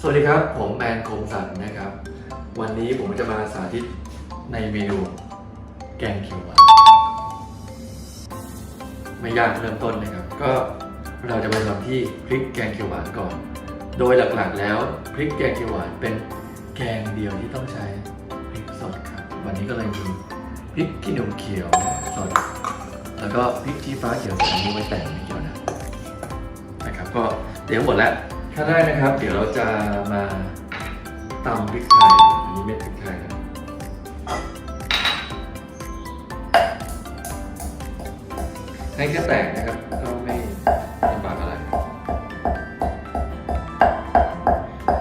สวัสดีครับ ผมแมนคมสันนะครับ วันนี้ผมจะมาสาธิตในเมนูแกงเขียวหวานไม่ยากเริ่มต้นนะครับ ก็เราจะไปทำที่พริกแกงเขียวหวานก่อน โดยหลักๆแล้วพริกแกงเขียวหวานเป็นแกงเดียวที่ต้องใช้พริกสดครับ วันนี้ก็เลยมีพริกขี้หนูเขียวสด แล้วก็พริกชี้ฟ้าเขียวสดอันนี้ไว้แต่งไม่เกี่ยวนะนะครับ ก็เตรียมหมดแล้ว ถ้าได้นะครับ เดี๋ยวเราจะมาตำพริกไทยอันนี้เม็ดพริกไทยให้แค่แตกนะครับ ก็ไม่ลำบากอะไร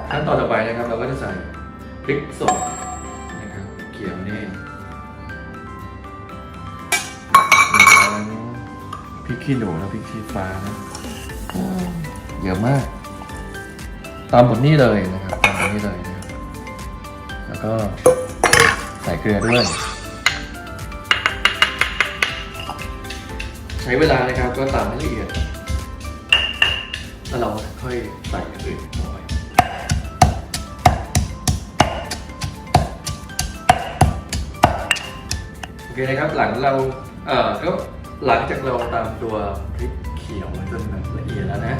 ขั้นตอนต่อไปนะครับ เราก็จะใส่พริกสดนะครับ เขียวนี่แล้พริกขี้หนูและพริกชี้ฟ้านะเยอะมาก ตามหมดนี่เลยนะครับตามหมดนี่เลยนะครับแล้วก็ใส่เกลือด้วย ใช้เวลานะครับก็ตามให้ละเอียดแล้วเราค่อยใส่อย่างอื่นลงไปโอเคนะครับหลังเราเอ่อก็หลังจากเราตามตัวพริกเขียวจนแบบละเอียดแล้วนะ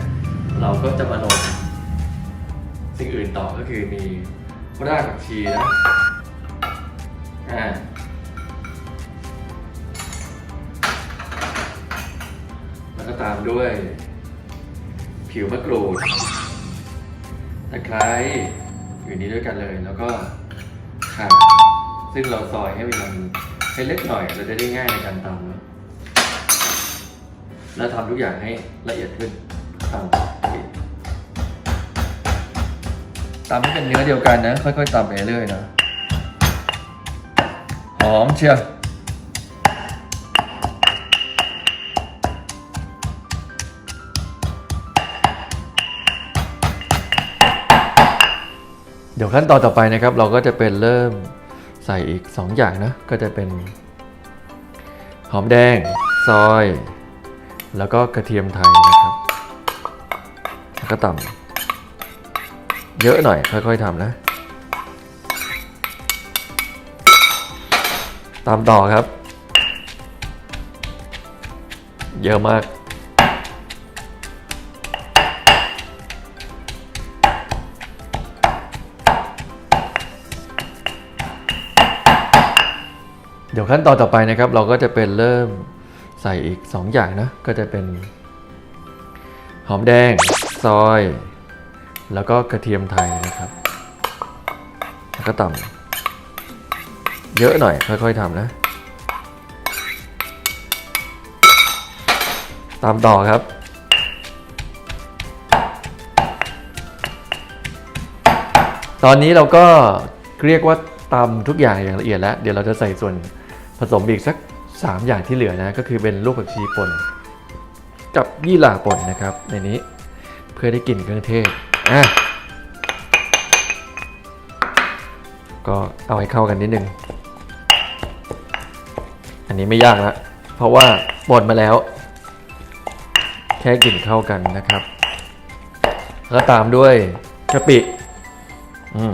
เราก็จะมาลง สิ่งอื่นต่อก็คือมีรากผักชีนะอ่าแล้วก็ตามด้วย ผิวมะกรูดตะไคร้อยู่นี้ด้วยกันเลยแล้วก็ข่าซึ่งเราซอยให้มันให้เล็กหน่อยเราจะได้ง่ายในการตำแล้วทำทุกอย่างให้ละเอียดขึ้นตำ ตำให้เป็นเนื้อเดียวกันนะ ค่อยๆตำไปเรื่อยๆนะหอมเชียวเดี๋ยวขั้นตอนต่อไปนะครับ เราก็จะเป็นเริ่มใส่อีก 2 อย่างนะ ก็จะเป็น หอมแดง ซอย แล้วก็กระเทียมไทยนะครับ แล้วก็ต่ำ เยอะหน่อย ค่อยๆทำนะ ตามต่อครับ เยอะมาก เดี๋ยวขั้นตอนต่อไปนะครับ เราก็จะเป็นเริ่มใส่อีก 2 อย่างนะ ก็จะเป็น หอมแดง ซอย แล้วก็กระเทียมไทยนะครับ แล้วก็ต่ำเยอะหน่อย ค่อยๆทำนะตามต่อครับ ตอนนี้เราก็เรียกว่าตำทุกอย่างอย่างละเอียดแล้ว เดี๋ยวเราจะใส่ส่วนผสมอีกสัก 3 อย่างที่เหลือนะ ก็คือเป็นลูกผักชีป่นกับยี่หร่าป่นนะครับ ในนี้เพื่อได้กลิ่นเครื่องเทศ อะก็เอาให้เข้ากันนิดนึง อันนี้ไม่ยากล้วเพราะว่าป่นมาแล้ว แค่กลิ่นเข้ากันนะครับ แล้วตามด้วยกะปิอืม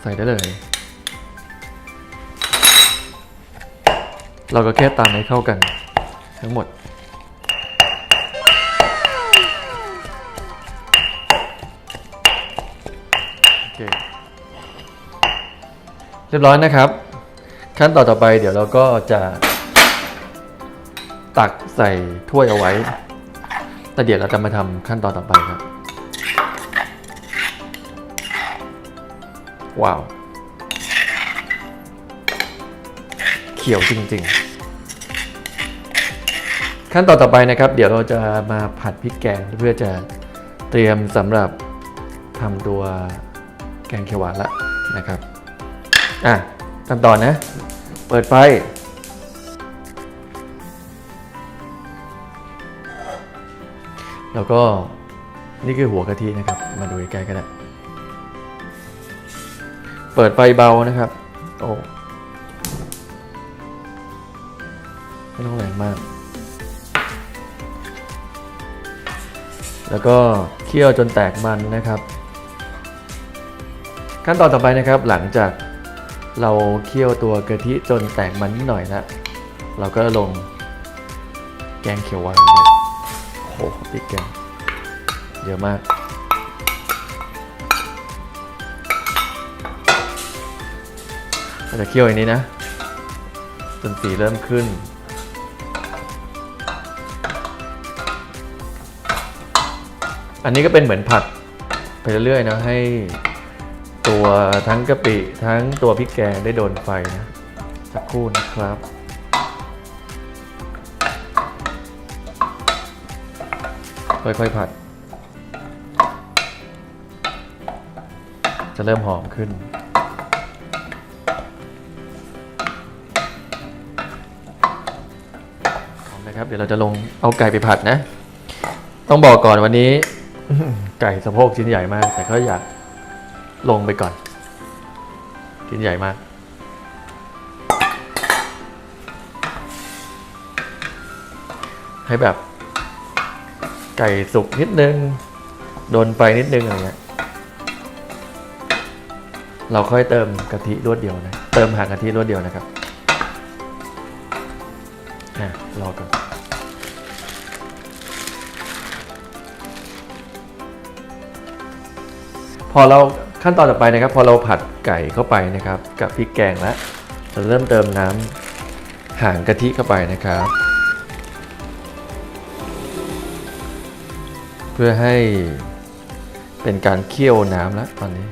ใส่ได้เลย เราก็แค่ตามให้เข้ากัน ทั้งหมด เคเรียบร้อยนะครับ ขั้นต่อต่อไปเดี๋ยวเราก็จะตักใส่ถ้วยเอาไว้ แต่เดี๋ยวเราจะมาทำขั้นตอนต่อไปครับ ว้าว เขียวจริงๆ ขั้นตอนต่อไปนะครับ เดี๋ยวเราจะมาผัดพริกแกงเพื่อจะเตรียมสำหรับทำตัว แกงเขียวหวานละนะครับอะขั้นตอนนะ เปิดไฟ แล้วก็นี่คือหัวกะทินะครับ มาดูใกล้ก็ได้เปิดไฟเบานะครับ โอ้ไม่ต้องแรงมาก แล้วก็เคี่ยวจนแตกมันนะครับ ขั้นตอนต่อไปนะครับหลังจากเราเคี่ยวตัวกะทิจนแตกมันนิดหน่อยแล้วเราก็ลงแกงเขียวหวานครับโอ้โหพริกแกงเยอะมาก เราจะเคี่ยวอย่างนี้นะ จนสีเริ่มขึ้น อันนี้ก็เป็นเหมือนผัดไปเรื่อยๆนะให้ ตัวทั้งกะปิทั้งตัวพริกแกงได้โดนไฟนะสักครู่นะครับ ค่อยๆผัด จะเริ่มหอมขึ้นหอมนะครับเดี๋ยวเราจะลงเอาไก่ไปผัดนะ ต้องบอกก่อนวันนี้ ไก่สะโพกชิ้นใหญ่มาก แต่ก็อยาก ลงไปก่อนชิ้นใหญ่มาก ให้แบบ ไก่สุกนิดนึง โดนไฟนิดนึงอะไรเงี้ย เราค่อยเติมกะทิรวดเดียวนะ เติมหางกะทิรวดเดียวนะครับอะรอก่อนพอเรา ขั้นตอนต่อไปนะครับ พอเราผัดไก่เข้าไปนะครับ กับพริกแกงแล้วเราเริ่มเติมน้ำหางกะทิเข้าไปนะครับ เพื่อให้เป็นการเคี่ยวน้ำแล้วตอนนี้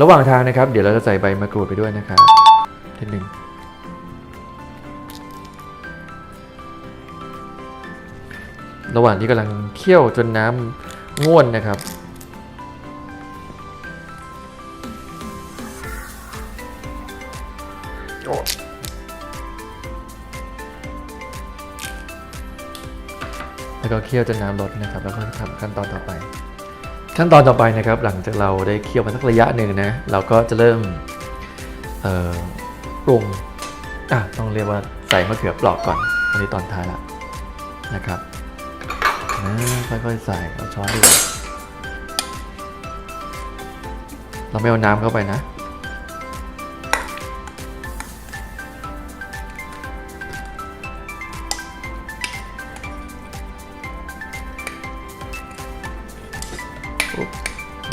ระหว่างทางนะครับ เดี๋ยวเราจะใส่ใบมะกรูดไปด้วยนะครับทีหนึ่งระหว่างที่กำลังเคี่ยวจนน้ำง่วนนะครับ ก็เคี่ยวจนน้ำลดนะครับ แล้วก็ทำขั้นตอนต่อไป ขั้นตอนต่อไปนะครับ หลังจากเราได้เคี่ยวมาสักระยะหนึ่งนะ เราก็จะเริ่มปรุงอะต้องเรียกว่าใส่มะเขือเปราะก่อน อันนี้ตอนท้ายละนะครับค่อยๆใส่เอาช้อนดูเราไม่เอาน้ำเข้าไปนะ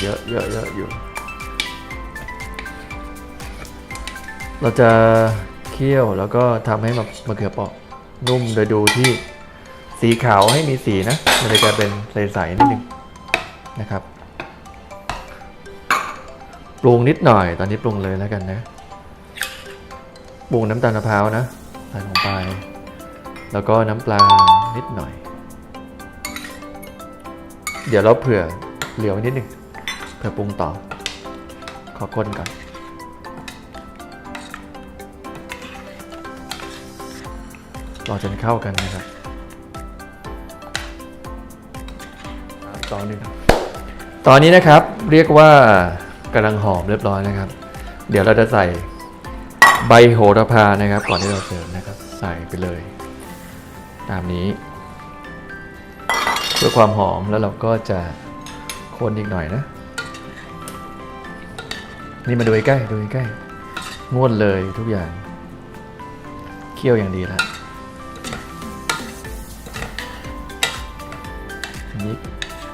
เยอะเยอะเยอะอยู่ เราจะเคี่ยวแล้วก็ทำให้มะมะเขือเปราะนุ่มโดยดูที่สีขาวให้มีสีนะ มันเลยจะเป็นใสๆนิดนึงนะครับปรุงนิดหน่อย ตอนนี้ปรุงเลยแล้วกันนะปรุงน้ำตาลมะพร้าวนะใส่ลงไป แล้วก็น้ำปลานิดหน่อย เดี๋ยวเราเผื่อเหลือไว้นิดหนึ่ง เพื่อปรุงต่อ ขอคนก่อน รอจนเข้ากันนะครับตอนนี้ครับตอนนี้นะครับเรียกว่ากำลังหอมเรียบร้อยนะครับ เดี๋ยวเราจะใส่ใบโหระพานะครับ ก่อนที่เราเสิร์ฟนะครับ ใส่ไปเลย ตามนี้ เพื่อความหอมแล้วเราก็จะคนอีกหน่อยนะ นี่มาดูใกล้ดูใกล้งวดเลยทุกอย่าง เคี่ยวอย่างดีแล้วอันนี้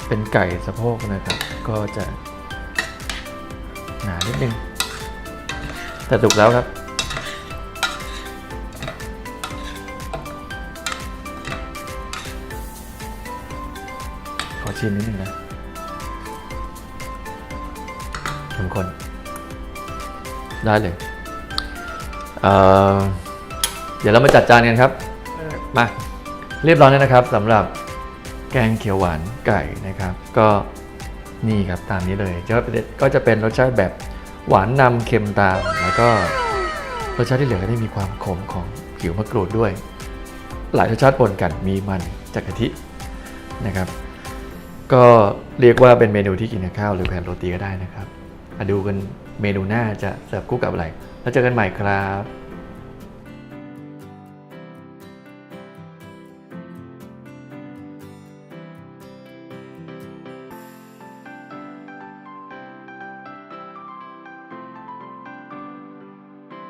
เป็นไก่สะโพกนะครับ ก็จะหนานิดนึง แต่สุกแล้วครับขอชิมนิดนึงนะเข้มข้น ได้เลยเอ่อเดี๋ยวเรามาจัดจานกันครับ มาเรียบร้อยแล้วนะครับสำหรับแกงเขียวหวานไก่นะครับ ก็นี่ครับตามนี้เลยจะเป็นก็จะเป็นรสชาติแบบหวานนำเค็มตามแล้วก็รสชาติที่เหลือก็ได้มีความขมของผิวมะกรูดด้วย หลายรสชาติปนกันมีมันจากกะทินะครับ ก็เรียกว่าเป็นเมนูที่กินกับข้าวหรือแผ่นโรตีก็ได้นะครับมา ดูกันเมนูหน้าจะเสิร์ฟคู่กับอะไร แล้วเจอกันใหม่ครับ